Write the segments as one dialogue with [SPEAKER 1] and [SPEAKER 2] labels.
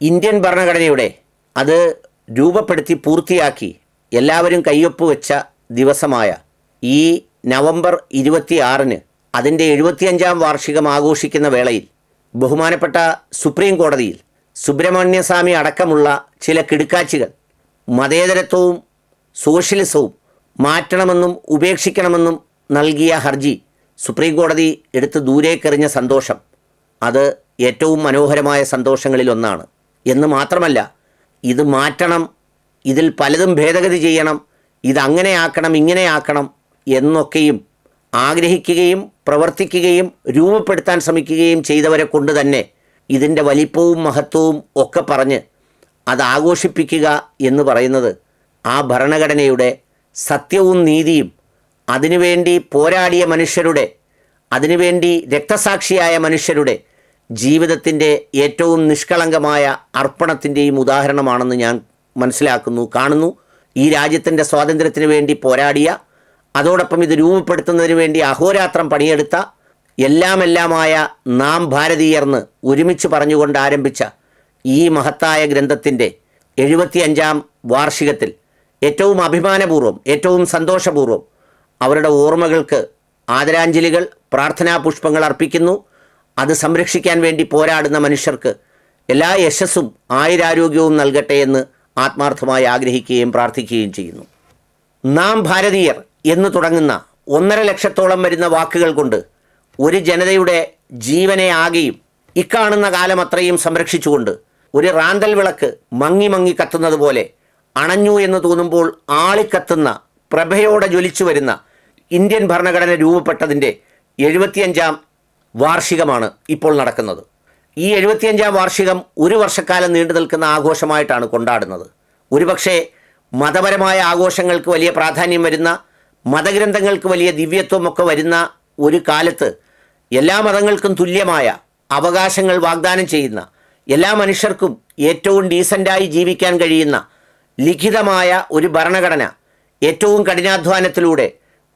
[SPEAKER 1] Indian ഭരണഘടനയുടെ അത് രൂപപ്പെടുത്തി പൂർത്തിയാക്കി എല്ലാവരും കയ്യൊപ്പ് വെച്ച ദിവസമായ ഈ നവംബർ ഇരുപത്തിയാറിന് അതിന്റെ എഴുപത്തിയഞ്ചാം വാർഷികം ആഘോഷിക്കുന്ന വേളയിൽ ബഹുമാനപ്പെട്ട സുപ്രീം കോടതിയിൽ സുബ്രഹ്മണ്യസ്വാമി അടക്കമുള്ള ചില കിടുക്കാച്ചികൾ മതേതരത്വവും സോഷ്യലിസവും മാറ്റണമെന്നും ഉപേക്ഷിക്കണമെന്നും നൽകിയ ഹർജി സുപ്രീം കോടതി എടുത്ത് ദൂരേക്കെറിഞ്ഞ സന്തോഷം. അത് ഏറ്റവും മനോഹരമായ സന്തോഷങ്ങളിലൊന്നാണ്. എന്ന് മാത്രമല്ല ഇത് മാറ്റണം ഇതിൽ പലതും ഭേദഗതി ചെയ്യണം ഇതങ്ങനെ ആക്കണം ഇങ്ങനെ ആക്കണം എന്നൊക്കെയും ആഗ്രഹിക്കുകയും പ്രവർത്തിക്കുകയും രൂപപ്പെടുത്താൻ ശ്രമിക്കുകയും ചെയ്തവരെ കൊണ്ട് തന്നെ ഇതിന്റെ വലിപ്പവും മഹത്വവും ഒക്കെ പറഞ്ഞ് അത് ആഘോഷിപ്പിക്കുക എന്ന് പറയുന്നത് ആ ഭരണഘടനയുടെ സത്യവും നീതിയും അതിനുവേണ്ടി പോരാടിയ മനുഷ്യരുടെ അതിനുവേണ്ടി രക്തസാക്ഷിയായ മനുഷ്യരുടെ ജീവിതത്തിന്റെ ഏറ്റവും നിഷ്കളങ്കമായ അർപ്പണത്തിന്റെയും ഉദാഹരണമാണെന്ന് ഞാൻ മനസ്സിലാക്കുന്നു കാണുന്നു. ഈ രാജ്യത്തിന്റെ സ്വാതന്ത്ര്യത്തിന് വേണ്ടി പോരാടിയ അതോടൊപ്പം ഇത് രൂപപ്പെടുത്തുന്നതിന് വേണ്ടി അഹോരാത്രം പണിയെടുത്ത എല്ലാമെല്ലാമായ നാം ഭാരതീയർന്ന് ഒരുമിച്ച് പറഞ്ഞുകൊണ്ട് ആരംഭിച്ച ഈ മഹത്തായ ഗ്രന്ഥത്തിന്റെ എഴുപത്തിയഞ്ചാം വാർഷികത്തിൽ ഏറ്റവും അഭിമാനപൂർവം ഏറ്റവും സന്തോഷപൂർവം അവരുടെ ഓർമ്മകൾക്ക് ആദരാഞ്ജലികൾ പ്രാർത്ഥനാ പുഷ്പങ്ങൾ അർപ്പിക്കുന്നു. അത് സംരക്ഷിക്കാൻ വേണ്ടി പോരാടുന്ന മനുഷ്യർക്ക് എല്ലാ യശസ്സും ആയുരാരോഗ്യവും നൽകട്ടെ എന്ന് ആത്മാർത്ഥമായി ആഗ്രഹിക്കുകയും പ്രാർത്ഥിക്കുകയും ചെയ്യുന്നു. നാം ഭാരതീയർ എന്ന് തുടങ്ങുന്ന ഒന്നര ലക്ഷത്തോളം വരുന്ന വാക്കുകൾ കൊണ്ട് ഒരു ജനതയുടെ ജീവനെ ആകെയും ഇക്കാണുന്ന കാലം അത്രയും സംരക്ഷിച്ചുകൊണ്ട് ഒരു റാന്തൽ വിളക്ക് മങ്ങി മങ്ങി കത്തുന്നത് പോലെ അണഞ്ഞു എന്ന് തോന്നുമ്പോൾ ആളിക്കത്തുന്ന പ്രഭയോടെ ജ്വലിച്ചു വരുന്ന ഇന്ത്യൻ ഭരണഘടന രൂപപ്പെട്ടതിന്റെ എഴുപത്തിയഞ്ചാം വാർഷികമാണ് ഇപ്പോൾ നടക്കുന്നത്. ഈ എഴുപത്തിയഞ്ചാം വാർഷികം ഒരു വർഷക്കാലം നീണ്ടു നിൽക്കുന്ന ആഘോഷമായിട്ടാണ് കൊണ്ടാടുന്നത്. ഒരുപക്ഷെ മതപരമായ ആഘോഷങ്ങൾക്ക് വലിയ പ്രാധാന്യം വരുന്ന മതഗ്രന്ഥങ്ങൾക്ക് വലിയ ദിവ്യത്വമൊക്കെ വരുന്ന ഒരു കാലത്ത് എല്ലാ മതങ്ങൾക്കും തുല്യമായ അവകാശങ്ങൾ വാഗ്ദാനം ചെയ്യുന്ന എല്ലാ മനുഷ്യർക്കും ഏറ്റവും ഡീസന്റായി ജീവിക്കാൻ കഴിയുന്ന ലിഖിതമായ ഒരു ഭരണഘടന ഏറ്റവും കഠിനാധ്വാനത്തിലൂടെ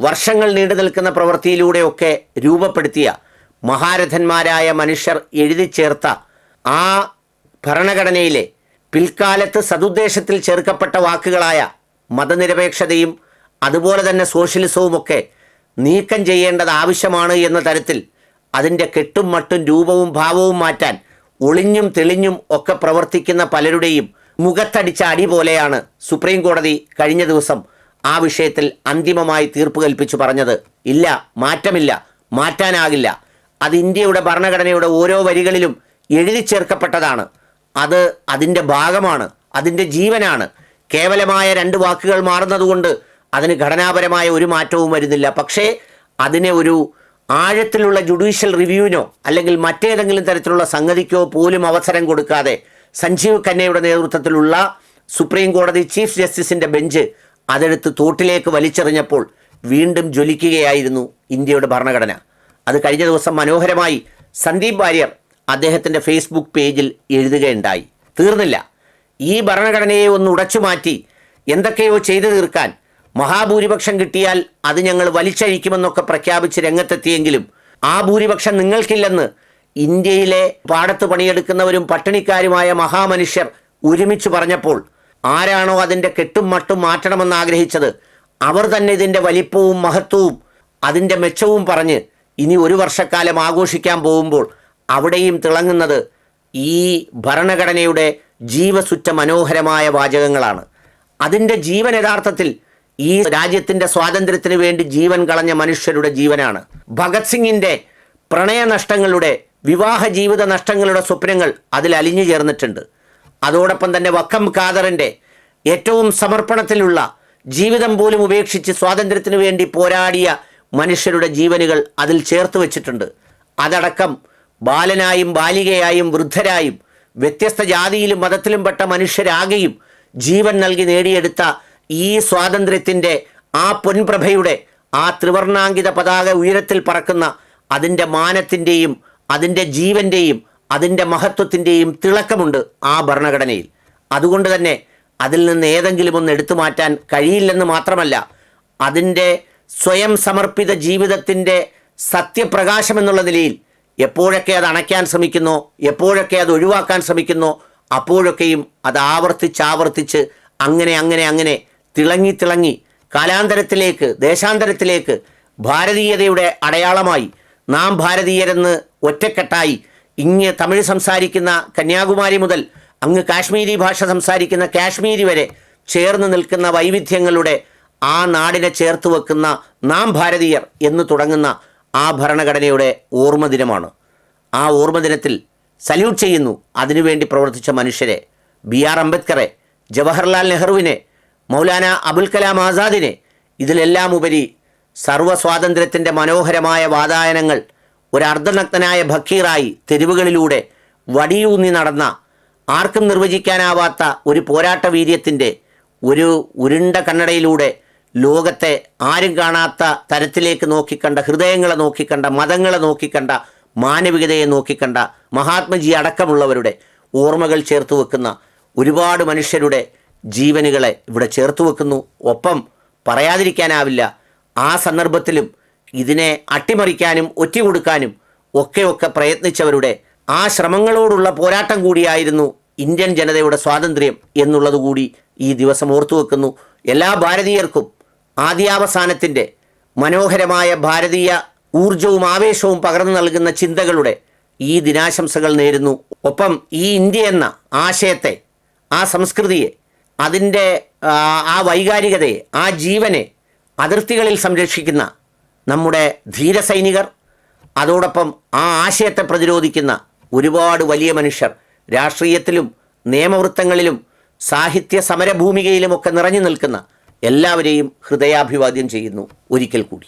[SPEAKER 1] വർഷങ്ങൾ നീണ്ടു നിൽക്കുന്ന പ്രവൃത്തിയിലൂടെയൊക്കെ രൂപപ്പെടുത്തിയ മഹാരഥന്മാരായ മനുഷ്യർ എഴുതി ചേർത്ത ആ ഭരണഘടനയിലെ പിൽക്കാലത്ത് സതുദ്ദേശത്തിൽ ചേർക്കപ്പെട്ട വാക്കുകളായ മതനിരപേക്ഷതയും അതുപോലെ തന്നെ സോഷ്യലിസവുമൊക്കെ നീക്കം ചെയ്യേണ്ടത് ആവശ്യമാണ് എന്ന തരത്തിൽ അതിന്റെ കെട്ടും മട്ടും രൂപവും ഭാവവും മാറ്റാൻ ഒളിഞ്ഞും തെളിഞ്ഞും ഒക്കെ പ്രവർത്തിക്കുന്ന പലരുടെയും മുഖത്തടിച്ച അടി പോലെയാണ് സുപ്രീം കോടതി കഴിഞ്ഞ ദിവസം ആ വിഷയത്തിൽ അന്തിമമായി തീർപ്പ് കൽപ്പിച്ചു പറഞ്ഞത്. ഇല്ല മാറ്റമില്ല മാറ്റാനാകില്ല. അത് ഇന്ത്യയുടെ ഭരണഘടനയുടെ ഓരോ വരികളിലും എഴുതി ചേർക്കപ്പെട്ടതാണ് അത് അതിന്റെ ഭാഗമാണ് അതിന്റെ ജീവനാണ്. കേവലമായ രണ്ട് വാക്കുകൾ മാറുന്നതുകൊണ്ട് അതിന് ഘടനാപരമായ ഒരു മാറ്റവും വരുന്നില്ല. പക്ഷേ അതിനെ ഒരു ആഴത്തിലുള്ള ജുഡീഷ്യൽ റിവ്യൂവിനോ അല്ലെങ്കിൽ മറ്റേതെങ്കിലും തരത്തിലുള്ള സംഗതിക്കോ പോലും അവസരം കൊടുക്കാതെ സഞ്ജീവ് ഖന്നയുടെ നേതൃത്വത്തിലുള്ള സുപ്രീം കോടതി ചീഫ് ജസ്റ്റിസിന്റെ ബെഞ്ച് അതെടുത്ത് തോട്ടിലേക്ക് വലിച്ചെറിഞ്ഞപ്പോൾ വീണ്ടും ജ്വലിക്കുകയായിരുന്നു ഇന്ത്യയുടെ ഭരണഘടന. അത് കഴിഞ്ഞ ദിവസം മനോഹരമായി സന്ദീപ് വാര്യർ അദ്ദേഹത്തിന്റെ ഫേസ്ബുക്ക് പേജിൽ എഴുതുകയുണ്ടായി. തീർന്നില്ല. ഈ ഭരണഘടനയെ ഒന്ന് ഉടച്ചു മാറ്റി എന്തൊക്കെയോ ചെയ്തു തീർക്കാൻ മഹാഭൂരിപക്ഷം കിട്ടിയാൽ അത് ഞങ്ങൾ വലിച്ചഴിക്കുമെന്നൊക്കെ പ്രഖ്യാപിച്ച് രംഗത്തെത്തിയെങ്കിലും ആ ഭൂരിപക്ഷം നിങ്ങൾക്കില്ലെന്ന് ഇന്ത്യയിലെ പാടത്ത് പണിയെടുക്കുന്നവരും പട്ടിണിക്കാരുമായ മഹാമനുഷ്യർ ഒരുമിച്ച് പറഞ്ഞപ്പോൾ ആരാണോ അതിന്റെ കെട്ടും മട്ടും മാറ്റണമെന്ന് ആഗ്രഹിച്ചത് അവർ തന്നെ ഇതിന്റെ വലിപ്പവും മഹത്വവും അതിന്റെ മെച്ചവും പറഞ്ഞ് ഇനി ഒരു വർഷക്കാലം ആഘോഷിക്കാൻ പോകുമ്പോൾ അവിടെയും തിളങ്ങുന്നത് ഈ ഭരണഘടനയുടെ ജീവസുറ്റ മനോഹരമായ വാചകങ്ങളാണ്. അതിന്റെ ജീവൻ യഥാർത്ഥത്തിൽ ഈ രാജ്യത്തിന്റെ സ്വാതന്ത്ര്യത്തിന് വേണ്ടി ജീവൻ കളഞ്ഞ മനുഷ്യരുടെ ജീവനാണ്. ഭഗത് സിംഗിന്റെ പ്രണയനഷ്ടങ്ങളുടെ വിവാഹ ജീവിത നഷ്ടങ്ങളുടെ സ്വപ്നങ്ങൾ അതിൽ അലിഞ്ഞു ചേർന്നിട്ടുണ്ട്. അതോടൊപ്പം തന്നെ വക്കം ഖാദറിന്റെ ഏറ്റവും സമർപ്പണത്തിലുള്ള ജീവിതം പോലും ഉപേക്ഷിച്ച് സ്വാതന്ത്ര്യത്തിന് വേണ്ടി പോരാടിയ മനുഷ്യരുടെ ജീവനുകൾ അതിൽ ചേർത്ത് വെച്ചിട്ടുണ്ട്. അതടക്കം ബാലനായും ബാലികയായും വൃദ്ധരായും വ്യത്യസ്ത ജാതിയിലും മതത്തിലും പെട്ട മനുഷ്യരാകെയും ജീവൻ നൽകി നേടിയെടുത്ത ഈ സ്വാതന്ത്ര്യത്തിന്റെ ആ പൊൻപ്രഭയുടെ ആ ത്രിവർണാങ്കിത പതാക ഉയരത്തിൽ പറക്കുന്ന അതിന്റെ മാനത്തിന്റെയും അതിന്റെ ജീവന്റെയും അതിന്റെ മഹത്വത്തിന്റെയും തിളക്കമുണ്ട് ആ ഭരണഘടനയിൽ. അതുകൊണ്ട് തന്നെ അതിൽ നിന്ന് ഏതെങ്കിലും ഒന്ന് എടുത്തു മാറ്റാൻ കഴിയില്ലെന്ന് മാത്രമല്ല അതിന്റെ സ്വയം സമർപ്പിത ജീവിതത്തിന്റെ സത്യപ്രകാശം എന്നുള്ള നിലയിൽ എപ്പോഴൊക്കെ അത് അണയ്ക്കാൻ ശ്രമിക്കുന്നു എപ്പോഴൊക്കെ അത് ഒഴിവാക്കാൻ ശ്രമിക്കുന്നു അപ്പോഴൊക്കെയും അത് ആവർത്തിച്ചാവർത്തിച്ച് അങ്ങനെ അങ്ങനെ അങ്ങനെ തിളങ്ങി തിളങ്ങി കാലാന്തരത്തിലേക്ക് ദേശാന്തരത്തിലേക്ക് ഭാരതീയതയുടെ അടയാളമായി നാം ഭാരതീയരെന്ന് ഒറ്റക്കെട്ടായി ഇങ്ങ് തമിഴ് സംസാരിക്കുന്ന കന്യാകുമാരി മുതൽ അങ്ങ് കാശ്മീരി ഭാഷ സംസാരിക്കുന്ന കാശ്മീരി വരെ ചേർന്ന് നിൽക്കുന്ന വൈവിധ്യങ്ങളുടെ ആ നാടിനെ ചേർത്ത് വെക്കുന്ന നാം ഭാരതീയർ എന്ന് തുടങ്ങുന്ന ആ ഭരണഘടനയുടെ ഓർമ്മ ദിനമാണ്. ആ ഓർമ്മ ദിനത്തിൽ സല്യൂട്ട് ചെയ്യുന്നു അതിനുവേണ്ടി പ്രവർത്തിച്ച മനുഷ്യരെ ബി ആർ അംബേദ്കറെ ജവഹർലാൽ നെഹ്റുവിനെ മൗലാന അബുൽ കലാം ആസാദിനെ. ഇതിലെല്ലാം ഉപരി സർവസ്വാതന്ത്ര്യത്തിന്റെ മനോഹരമായ വാതായനങ്ങൾ ഒരു ഭക്കീറായി തെരുവുകളിലൂടെ വടിയൂന്നി നടന്ന ആർക്കും നിർവചിക്കാനാവാത്ത ഒരു പോരാട്ട വീര്യത്തിന്റെ ഒരു ഉരുണ്ട കണ്ണടയിലൂടെ ലോകത്തെ ആരും കാണാത്ത തരത്തിലേക്ക് നോക്കിക്കണ്ട ഹൃദയങ്ങളെ നോക്കിക്കണ്ട മതങ്ങളെ നോക്കിക്കണ്ട മാനവികതയെ നോക്കിക്കണ്ട മഹാത്മജി അടക്കമുള്ളവരുടെ ഓർമ്മകൾ ചേർത്ത് വെക്കുന്ന ഒരുപാട് മനുഷ്യരുടെ ജീവനുകളെ ഇവിടെ ചേർത്ത് വെക്കുന്നു. ഒപ്പം പറയാതിരിക്കാനാവില്ല ആ സന്ദർഭത്തിലും ഇതിനെ അട്ടിമറിക്കാനും ഒറ്റിക്കൊടുക്കാനും ഒക്കെ ഒക്കെ പ്രയത്നിച്ചവരുടെ ആ ശ്രമങ്ങളോടുള്ള പോരാട്ടം കൂടിയായിരുന്നു ഇന്ത്യൻ ജനതയുടെ സ്വാതന്ത്ര്യം എന്നുള്ളതുകൂടി ഈ ദിവസം ഓർത്തു വെക്കുന്നു. എല്ലാ ഭാരതീയർക്കും ആദ്യാവസാനത്തിന്റെ മനോഹരമായ ഭാരതീയ ഊർജവും ആവേശവും പകർന്നു നൽകുന്ന ചിന്തകളുടെ ഈ ദിനാശംസകൾ നേരുന്നു. ഒപ്പം ഈ ഇന്ത്യ എന്ന ആശയത്തെ ആ സംസ്കൃതിയെ അതിന്റെ ആ, വൈകാരികതയെ ആ ജീവനെ അതിർത്തികളിൽ സംരക്ഷിക്കുന്ന നമ്മുടെ ധീരസൈനികർ അതോടൊപ്പം ആ ആശയത്തെ പ്രതിരോധിക്കുന്ന ഒരുപാട് വലിയ മനുഷ്യർ രാഷ്ട്രീയത്തിലും നിയമവൃത്തങ്ങളിലും സാഹിത്യ സമരഭൂമികയിലുമൊക്കെ നിറഞ്ഞു നിൽക്കുന്ന എല്ലാവരെയും ഹൃദയാഭിവാദ്യം ചെയ്യുന്നു. ഒരിക്കൽ കൂടി.